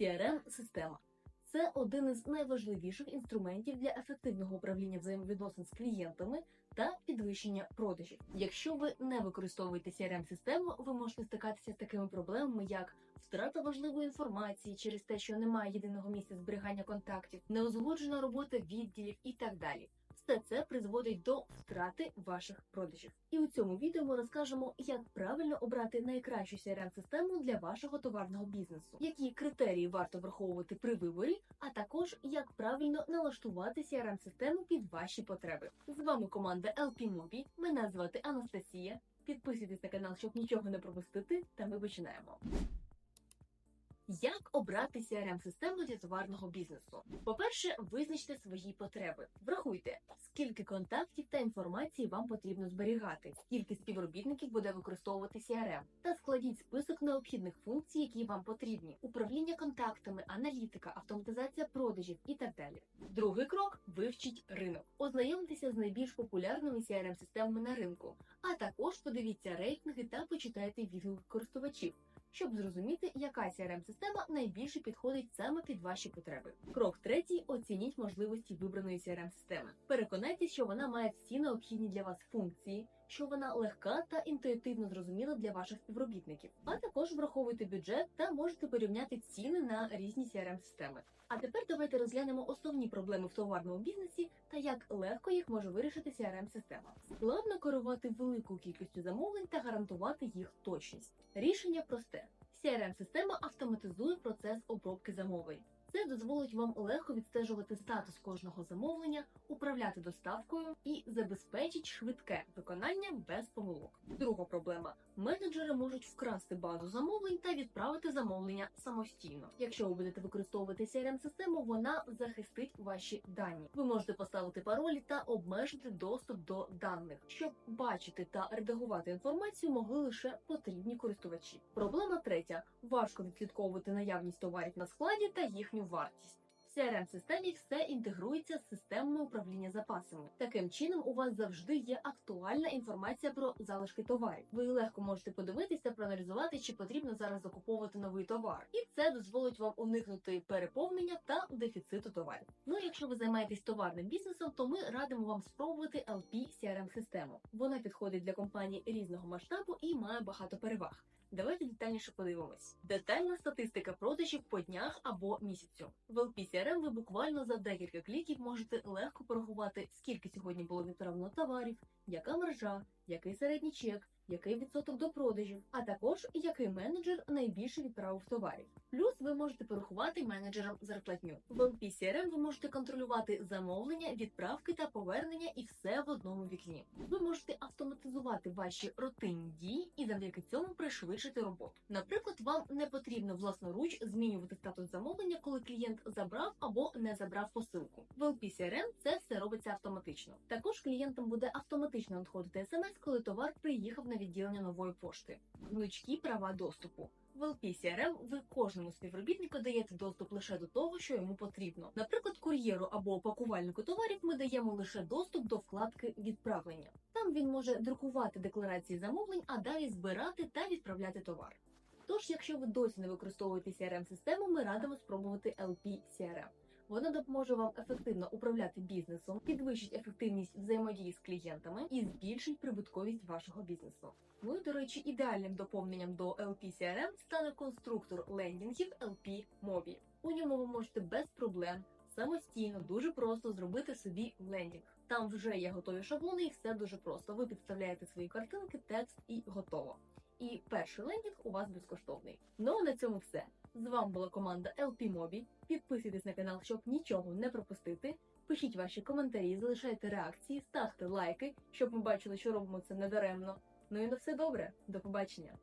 crm система це один із найважливіших інструментів для ефективного управління взаємовідносин з клієнтами та підвищення продажів. Якщо ви не використовуєте crm систему ви можете стикатися з такими проблемами, як втрата важливої інформації через те, що немає єдиного місця зберігання контактів, неузгоджена робота відділів і так далі. Все це призводить до втрати ваших продажів. І у цьому відео ми розкажемо, як правильно обрати найкращу crm систему для вашого товарного бізнесу, які критерії варто враховувати при виборі, а також як правильно налаштувати crm систему під ваші потреби. З вами команда LP Mobi, Мене звати Анастасія. Підписуйтесь на канал, щоб нічого не пропустити, та ми починаємо. Як обрати crm систему для товарного бізнесу? По-перше, визначте свої потреби. Врахуйте, скільки контактів та інформації вам потрібно зберігати, скільки співробітників буде використовувати CRM, та складіть список необхідних функцій, які вам потрібні: управління контактами, аналітика, автоматизація продажів і так далі. Другий крок вивчіть ринок. Ознайомтеся з найбільш популярними crm системами на ринку, а також подивіться рейтинги та почитайте відгуки користувачів щоб зрозуміти, яка crm система найбільше підходить саме під ваші потреби. Крок третій: оцініть можливості вибраної crm системи. Переконайтеся, що вона має всі необхідні для вас функції, що вона легка та інтуїтивно зрозуміла для ваших співробітників. А також враховуйте бюджет та можете порівняти ціни на різні crm системи. А тепер давайте розглянемо основні проблеми в товарному бізнесі та як легко їх може вирішити crm система Складно керувати великою кількістю замовлень та гарантувати їх точність. Рішення просте: crm система автоматизує процес обробки замовлень. Це дозволить вам легко відстежувати статус кожного замовлення, управляти доставкою і забезпечить швидке виконання без помилок. Друга проблема: менеджери можуть вкрасти базу замовлень та відправити замовлення самостійно. Якщо ви будете використовувати crm систему вона захистить ваші дані. Ви можете поставити паролі та обмежити доступ до даних, щоб бачити та редагувати інформацію могли лише потрібні користувачі. Проблема третя: важко відслідковувати наявність товарів на складі та ostatni vortice. В crm системі все інтегрується з системами управління запасами. Таким чином, у вас завжди є актуальна інформація про залишки товарів. Ви легко можете подивитися, проаналізувати, чи потрібно зараз закуповувати новий товар, і це дозволить вам уникнути переповнення та дефіциту товарів. Ну, якщо ви займаєтесь товарним бізнесом, то ми радимо вам спробувати LP crm систему. Вона підходить для компаній різного масштабу і має багато переваг. Давайте детальніше подивимось. Детальна статистика продажів по днях або місяцю. В LP CRM ви буквально за декілька кліків можете легко порахувати, скільки сьогодні було відправлено товарів, яка маржа, який середній чек, який відсоток до продажів, а також який менеджер найбільше відправив товарів. Плюс ви можете порахувати менеджерам зарплатню. В LP CRM ви можете контролювати замовлення, відправки та повернення і все в одному вікні. Ви можете автоматизувати ваші рутинні дії і завдяки цьому пришвидшити роботу. Наприклад, вам не потрібно власноруч змінювати статус замовлення, коли клієнт забрав або не забрав посилку. В LP CRM це все робиться автоматично. Також клієнтам буде автоматично надходити смс, коли товар приїхав на відділення нової пошти. Гнучкі права доступу. В LP CRM ви кожному співробітнику даєте доступ лише до того, що йому потрібно. Наприклад, кур'єру або пакувальнику товарів ми даємо лише доступ до вкладки відправлення. Там він може друкувати декларації замовлень, а далі збирати та відправляти товар. Тож, якщо ви досі не використовуєте crm систему ми радимо спробувати LP CRM. Вона допоможе вам ефективно управляти бізнесом, підвищить ефективність взаємодії з клієнтами і збільшить прибутковість вашого бізнесу. Ну і, до речі, ідеальним доповненням до LP CRM стане конструктор лендінгів LP Mobi. У ньому ви можете без проблем самостійно дуже просто зробити собі лендінг. Там вже є готові шаблони, і все дуже просто. Ви підставляєте свої картинки, текст і готово. І перший лендінг у вас безкоштовний. Ну а на цьому все. З вами була команда LP Mobi. Підписуйтесь на канал, щоб нічого не пропустити. Пишіть ваші коментарі, залишайте реакції, ставте лайки, щоб ми бачили, що робимо це недаремно. Ну і на все добре. До побачення.